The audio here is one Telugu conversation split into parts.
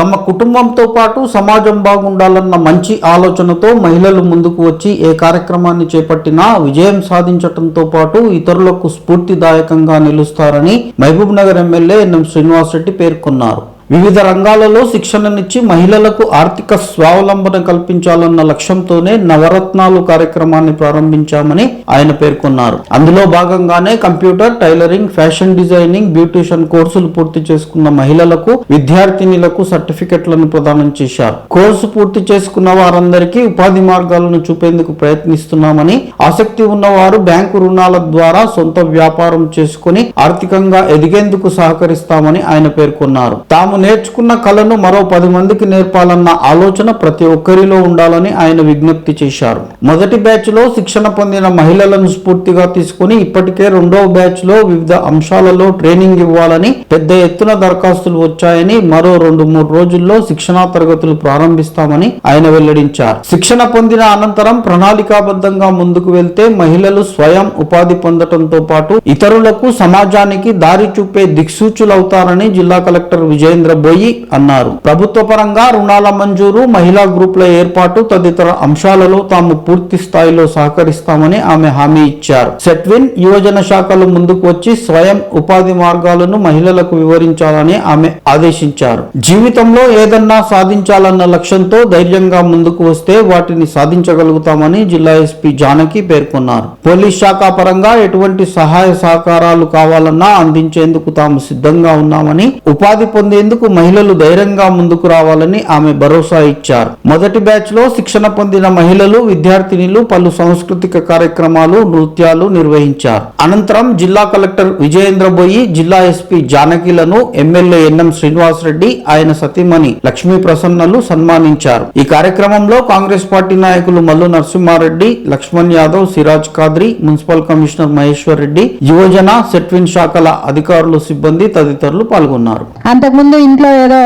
తమ కుటుంబంతో పాటు సమాజం బాగుండాలన్న మంచి ఆలోచనతో మహిళలు ముందుకు వచ్చి ఏ కార్యక్రమాన్ని చేపట్టినా విజయం సాధించటంతో పాటు ఇతరులకు స్ఫూర్తిదాయకంగా నిలుస్తారని Mahabubnagar MLA NM Srinivasa Reddy పేర్కొన్నారు. వివిధ రంగాలలో శిక్షణనిచ్చి మహిళలకు ఆర్థిక స్వావలంబన కల్పించాలన్న లక్ష్యంతోనే నవరత్నాలు కార్యక్రమాన్ని ప్రారంభించామని ఆయన పేర్కొన్నారు. అందులో భాగంగానే computer tailoring fashion designing beautician కోర్సులు పూర్తి చేసుకున్న మహిళలకు విద్యార్థినిలకు సర్టిఫికెట్లను ప్రదానం చేశారు. కోర్సు పూర్తి చేసుకున్న వారందరికీ ఉపాధి మార్గాలను చూపేందుకు ప్రయత్నిస్తున్నామని ఆసక్తి ఉన్నవారు బ్యాంకు రుణాల ద్వారా సొంత వ్యాపారం చేసుకుని ఆర్థికంగా ఎదిగేందుకు సహకరిస్తామని ఆయన పేర్కొన్నారు. తాము నేర్చుకున్న కళను మరో పది మందికి నేర్పాలన్న ఆలోచన ప్రతి ఒక్కరిలో ఉండాలని ఆయన విజ్ఞప్తి చేశారు. మొదటి బ్యాచ్లో శిక్షణ పొందిన మహిళలను స్ఫూర్తిగా తీసుకుని ఇప్పటికే రెండవ బ్యాచ్లో వివిధ అంశాలలో ట్రైనింగ్ ఇవ్వాలని పెద్ద ఎత్తున దరఖాస్తులు వచ్చాయని మరో రెండు మూడు రోజుల్లో శిక్షణా తరగతులు ప్రారంభిస్తామని ఆయన వెల్లడించారు. శిక్షణ పొందిన అనంతరం ప్రణాళికాబద్ధంగా ముందుకు వెళ్తే మహిళలు స్వయం ఉపాధి పొందటంతో పాటు ఇతరులకు సమాజానికి దారి చూపే దిక్సూచులవుతారని జిల్లా కలెక్టర్ విజయేంద్ర బోయి అన్నారు. ప్రభుత్వ పరంగా రుణాల మంజూరు మహిళా గ్రూపుల ఏర్పాటు తదితర అంశాలలో తాము పూర్తి స్థాయిలో సహకరిస్తామని ఆమె హామీ ఇచ్చారు. సెట్విన్ యువజన శాఖలు ముందుకు వచ్చి స్వయం ఉపాధి మార్గాలను మహిళలకు వివరించాలని ఆమె ఆదేశించారు. జీవితంలో ఏదన్నా సాధించాలన్న లక్ష్యంతో ధైర్యంగా ముందుకు వస్తే వాటిని సాధించగలుగుతామని జిల్లా ఎస్పీ జానకి పేర్కొన్నారు. పోలీస్ శాఖ పరంగా ఎటువంటి సహాయ సహకారాలు కావాలన్నా అందించేందుకు తాము సిద్ధంగా ఉన్నామని ఉపాధి పొందేందుకు మహిళలు ధైర్యంగా ముందుకు రావాలని ఆమె భరోసా ఇచ్చారు. మొదటి బ్యాచ్లో శిక్షణ పొందిన మహిళలు విద్యార్థినిలు పలు సాంస్కృతిక కార్యక్రమాలు నృత్యాలు నిర్వహించారు. అనంతరం జిల్లా కలెక్టర్ విజయేంద్ర బోయి జిల్లా SP జానకిలను MLA N M Srinivas Reddy ఆయన సతీమణి లక్ష్మీ ప్రసన్నలు సన్మానించారు. ఈ కార్యక్రమంలో కాంగ్రెస్ పార్టీ నాయకులు మల్లు నరసింహారెడ్డి లక్ష్మణ్ యాదవ్ సిరాజ్ కాద్రి మున్సిపల్ కమిషనర్ మహేశ్వర్ రెడ్డి యువజన సెట్విన్ శాఖల అధికారులు సిబ్బంది తదితరులు పాల్గొన్నారు. అంతకుముందు ఇంట్లో ఏదో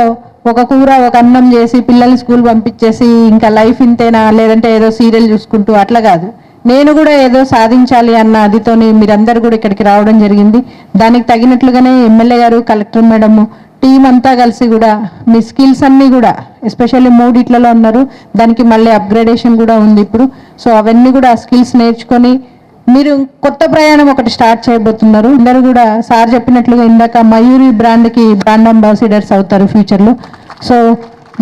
ఒక కూర ఒక అన్నం చేసి పిల్లల్ని స్కూల్ పంపించేసి ఇంకా లైఫ్ ఇంతేనా? లేదంటే ఏదో సీరియల్ చూసుకుంటూ అట్లా కాదు. నేను కూడా ఏదో సాధించాలి అన్న అదితోని మీరందరూ కూడా ఇక్కడికి రావడం జరిగింది. దానికి తగినట్లుగానే ఎమ్మెల్యే గారు కలెక్టర్ మేడము టీం అంతా కలిసి కూడా మీ స్కిల్స్ అన్నీ కూడా ఎస్పెషల్లీ మూడిట్లలో ఉన్నారు దానికి మళ్ళీ అప్గ్రేడేషన్ కూడా ఉంది ఇప్పుడు. సో అవన్నీ కూడా ఆ స్కిల్స్ నేర్చుకొని మీరు కొత్త ప్రయాణం ఒకటి స్టార్ట్ చేయబోతున్నారు. అందరూ కూడా సార్ చెప్పినట్లుగా ఇందాక మయూరి బ్రాండ్కి బ్రాండ్ అంబాసిడర్స్ అవుతారు ఫ్యూచర్లో. సో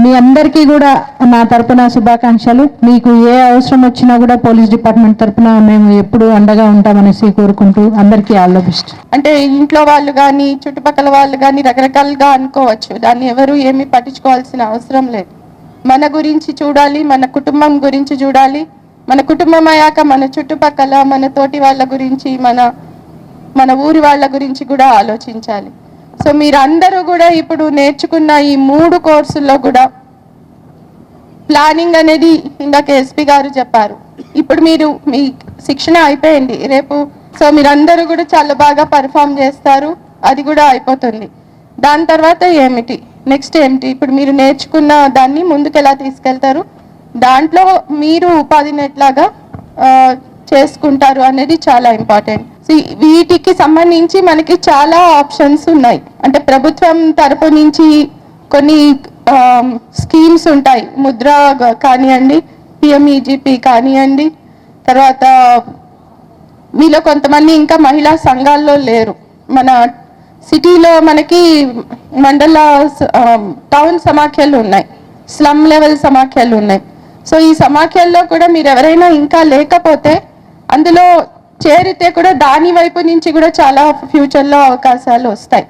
మీ అందరికీ కూడా నా తరపున శుభాకాంక్షలు. మీకు ఏ అవసరం వచ్చినా కూడా పోలీస్ డిపార్ట్మెంట్ తరపున మేము ఎప్పుడు అండగా ఉంటామనేసి కోరుకుంటూ అందరికీ ఆల్ ద బెస్ట్. అంటే ఇంట్లో వాళ్ళు కానీ చుట్టుపక్కల వాళ్ళు కానీ రకరకాలుగా అనుకోవచ్చు. దాన్ని ఎవరు ఏమీ పట్టించుకోవాల్సిన అవసరం లేదు. మన గురించి చూడాలి మన కుటుంబం గురించి చూడాలి. మన కుటుంబం అయ్యాక మన చుట్టుపక్కల మన తోటి వాళ్ళ గురించి మన మన ఊరి వాళ్ళ గురించి కూడా ఆలోచించాలి. సో మీరందరూ కూడా ఇప్పుడు నేర్చుకున్న ఈ మూడు కోర్సుల్లో కూడా ప్లానింగ్ అనేది ఇందాక ఎస్పీ గారు చెప్పారు. ఇప్పుడు మీరు మీ శిక్షణ అయిపోయింది. రేపు సో మీరందరూ కూడా చాలా బాగా పర్ఫామ్ చేస్తారు. అది కూడా అయిపోతుంది. దాని తర్వాత ఏమిటి? నెక్స్ట్ ఏమిటి? ఇప్పుడు మీరు నేర్చుకున్న దాన్ని ముందుకు ఎలా తీసుకెళ్తారు? దాంట్లో మీరు ఉపాధినట్లాగా చేసుకుంటారు అనేది చాలా ఇంపార్టెంట్ వీటికి సంబంధించి మనకి చాలా ఆప్షన్స్ ఉన్నాయి. అంటే ప్రభుత్వం తరపు నుంచి కొన్ని స్కీమ్స్ ఉంటాయి. ముద్ర కానివ్వండి పిఎంఈజీపీ కానివ్వండి తర్వాత మీలో కొంతమంది ఇంకా మహిళా సంఘాల్లో లేరు. మన సిటీలో మనకి మండల టౌన్ సమాఖ్యలు ఉన్నాయి. స్లమ్ లెవెల్ సమాఖ్యలు ఉన్నాయి. సో ఈ సమాఖ్యల్లో కూడా మీరు ఎవరైనా ఇంకా లేకపోతే అందులో చేరితే కూడా దాని వైపు నుంచి కూడా చాలా ఫ్యూచర్లో అవకాశాలు వస్తాయి.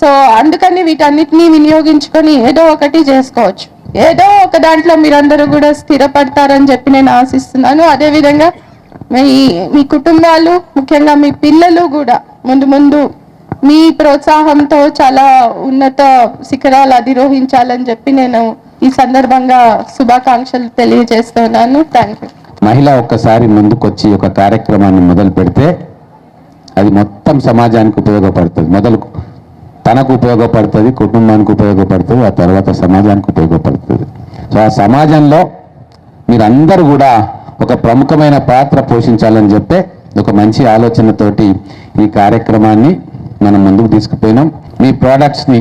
సో అందుకని వీటన్నిటిని వినియోగించుకొని ఏదో ఒకటి చేసుకోవచ్చు. ఏదో ఒక దాంట్లో మీరందరూ కూడా స్థిరపడతారని చెప్పి నేను ఆశిస్తున్నాను. అదేవిధంగా మీ మీ కుటుంబాలు ముఖ్యంగా మీ పిల్లలు కూడా ముందు ముందు మీ ప్రోత్సాహంతో చాలా ఉన్నత శిఖరాలు అధిరోహించాలని చెప్పి నేను ఈ సందర్భంగా శుభాకాంక్షలు తెలియజేస్తున్నాను. థ్యాంక్ యూ మహిళ ఒక్కసారి ముందుకొచ్చి ఒక కార్యక్రమాన్ని మొదలు పెడితే అది మొత్తం సమాజానికి ఉపయోగపడుతుంది. మొదలు తనకు ఉపయోగపడుతుంది కుటుంబానికి ఉపయోగపడుతుంది ఆ తర్వాత సమాజానికి ఉపయోగపడుతుంది. సో ఆ సమాజంలో మీరందరూ కూడా ఒక ప్రముఖమైన పాత్ర పోషించాలని చెప్పే ఒక మంచి ఆలోచనతోటి ఈ కార్యక్రమాన్ని మనం ముందుకు తీసుకుపోయినాం. మీ ప్రోడక్ట్స్ని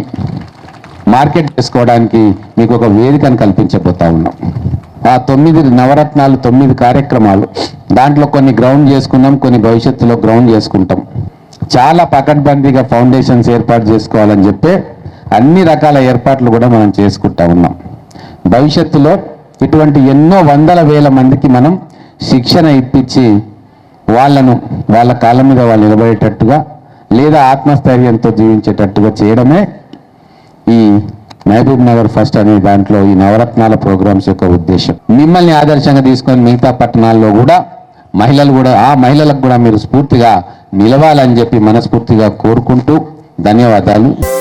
మార్కెట్ చేసుకోవడానికి మీకు ఒక వేదికను కల్పించబోతా ఉన్నాం. ఆ తొమ్మిది నవరత్నాలు తొమ్మిది కార్యక్రమాలు దాంట్లో కొన్ని గ్రౌండ్ చేసుకున్నాం కొన్ని భవిష్యత్తులో గ్రౌండ్ చేసుకుంటాం. చాలా పకడ్బందీగా ఫౌండేషన్స్ ఏర్పాటు చేసుకోవాలని చెప్పి అన్ని రకాల ఏర్పాట్లు కూడా మనం చేసుకుంటా ఉన్నాం. భవిష్యత్తులో ఇటువంటి ఎన్నో వందల వేల మందికి మనం శిక్షణ ఇప్పించి వాళ్ళను వాళ్ళ కాళ్ళ మీద వాళ్ళు నిలబడేటట్టుగా లేదా ఆత్మస్థైర్యంతో జీవించేటట్టుగా చేయడమే ఈ మహబూబ్ నగర్ ఫస్ట్ అనే దాంట్లో ఈ నవరత్నాల ప్రోగ్రామ్స్ యొక్క ఉద్దేశం. మిమ్మల్ని ఆదర్శంగా తీసుకొని మిగతా పట్టణాల్లో కూడా మహిళలు కూడా ఆ మహిళలకు కూడా మీరు స్ఫూర్తిగా నిలవాలని చెప్పి మనస్ఫూర్తిగా కోరుకుంటూ ధన్యవాదాలు.